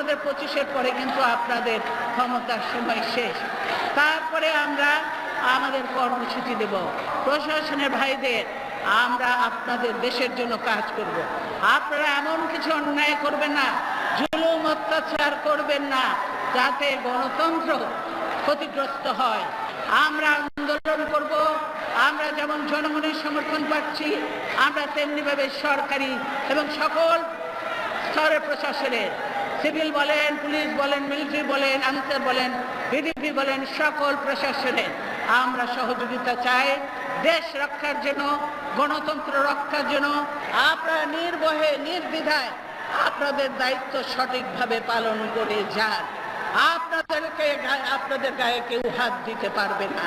আপনাদের পঁচিশের পরে কিন্তু আপনাদের ক্ষমতার সময় শেষ। তারপরে আমরা আমাদের কর্মসূচি দেব। প্রশাসনের ভাইদের আমরা আপনাদের দেশের জন্য কাজ করব। আপনারা এমন কিছু অন্যায় করবেন না, জুলুম অত্যাচার করবেন না, যাতে গণতন্ত্র ক্ষতিগ্রস্ত হয়। আমরা আন্দোলন করব, আমরা যেমন জনগণের সমর্থন পাচ্ছি, আমরা তেমনিভাবে সরকারি এবং সকল স্তরের প্রশাসনের সিভিল বলেন, পুলিশ বলেন, মিলিটারি বলেন আনসার বলেন, বিডিপি বলেন, সকল প্রশাসনের আমরা সহযোগিতা চাই। দেশ রক্ষার জন্য, গণতন্ত্র রক্ষার জন্য আপনারা নির্বহে, নির্দ্বিধায় আপনাদের দায়িত্ব সঠিকভাবে পালন করে যান। আপনাদেরকে আপনাদের গায়ে কেউ হাত দিতে পারবে না।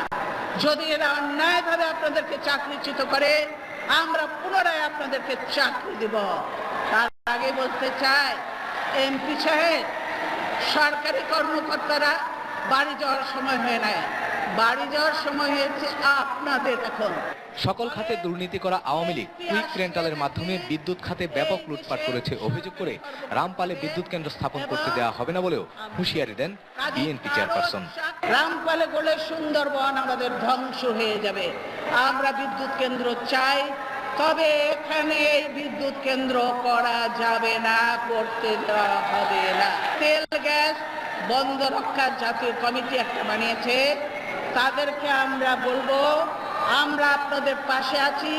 যদি এরা অন্যায়ভাবে আপনাদেরকে চাকরিচ্যুত করে, আমরা পুনরায় আপনাদেরকে চাকরি দিব। তার আগে বলতে চাই এমপি সাহেব সরকারি কর্মকর্তারা বাড়ি যাওয়ার সময় হয়ে নাই। বাড়ি যাওয়ার সময় হয়েছে আপনাদের এখন। সকল খাতে দুর্নীতি করা আওয়ামী লীগ কুইক রেন্টালের মাধ্যমে বিদ্যুৎ খাতে ব্যাপক লুটপাট করেছে অভিযোগ করে রামপালে বিদ্যুৎ কেন্দ্র স্থাপন করতে দেওয়া হবে না বলেও হুঁশিয়ারি দেন বিএনপি চেয়ারপারসন। রামপালে গলে সুন্দরবন আমাদের ধ্বংস হয়ে যাবে। আমরা বিদ্যুৎ কেন্দ্র চাই তবে এখানে বিদ্যুৎ কেন্দ্র করা যাবে না, করতে দেওয়া হবে না। তেল, গ্যাস, বন্ধ রক্ষার জাতীয় কমিটি একটা বানিয়েছে। তাদেরকে আমরা বলব, আমরা আপনাদের পাশে আছি,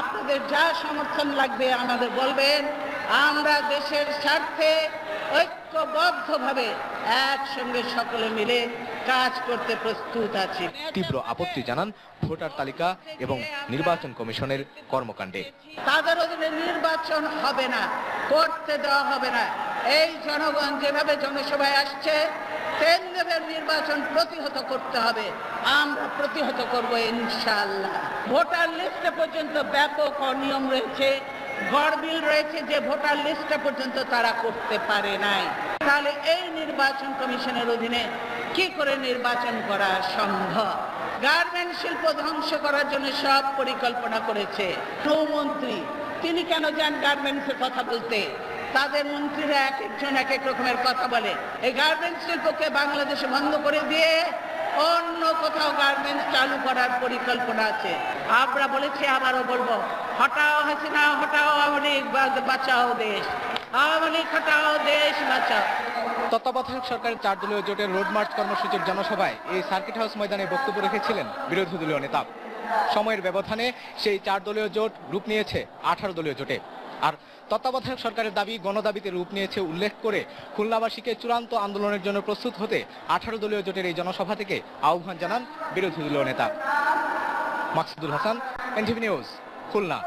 আপনাদের যা সমর্থন লাগবে আমাদের বলবেন। আমরা দেশের স্বার্থে ঐক্যবদ্ধভাবে একসঙ্গে সকলে মিলে কাজ করতে প্রস্তুত আছি। তীব্র আপত্তি জানান ভোটার তালিকা এবং নির্বাচন কমিশনের কর্মকাণ্ডে। তাদের অধীনে নির্বাচন হবে না করতে দেওয়া হবে না। এই জনগণ যেভাবে জনসভায় আসছে তেমনিভাবে নির্বাচন প্রতিহত করতে হবে। আমরা প্রতিহত করব ইনশাআল্লাহ। ভোটার লিস্টে পর্যন্ত ব্যাপক অনিয়ম রয়েছে গড়বিল রয়েছে যে ভোটার লিস্টে পর্যন্ত তারা করতে পারে নাই। তাহলে এই নির্বাচন কমিশনের অধীনে কি করে নির্বাচন করা সম্ভব? গার্মেন্ট শিল্প ধ্বংস করার জন্য সব পরিকল্পনা করেছে। নৌমন্ত্রী তিনি কেন যান গার্মেন্টসের কথা বলতে? তাদের মন্ত্রীরা এক একজন এক এক রকমের কথা বলে। এই গার্মেন্টস শিল্পকে বাংলাদেশে বন্ধ করে দিয়ে অন্য কোথাও গার্মেন্টস চালু করার পরিকল্পনা আছে। আমরা বলেছি, আবারও বলব, হটাও হাসিনা হটাও লীগ বাঁচাও দেশ। তত্ত্বাবধায়ক সরকারের চার দলীয় জোটের রোড মার্চ কর্মসূচির জনসভায় এই সার্কিট হাউস ময়দানে বক্তব্য রেখেছিলেন বিরোধী দলীয় নেতা। সময়ের ব্যবধানে সেই চার দলীয় জোট রূপ নিয়েছে আঠারো দলীয় জোটে। আর তত্ত্বাবধায়ক সরকারের দাবি, গণদাবিতে রূপ নিয়েছে উল্লেখ করে খুলনাবাসীকে চূড়ান্ত আন্দোলনের জন্য প্রস্তুত হতে আঠারো দলীয় জোটের এই জনসভা থেকে আহ্বান জানান বিরোধী দলীয় নেতা। Maksudul Hasan NTV news, Khulna.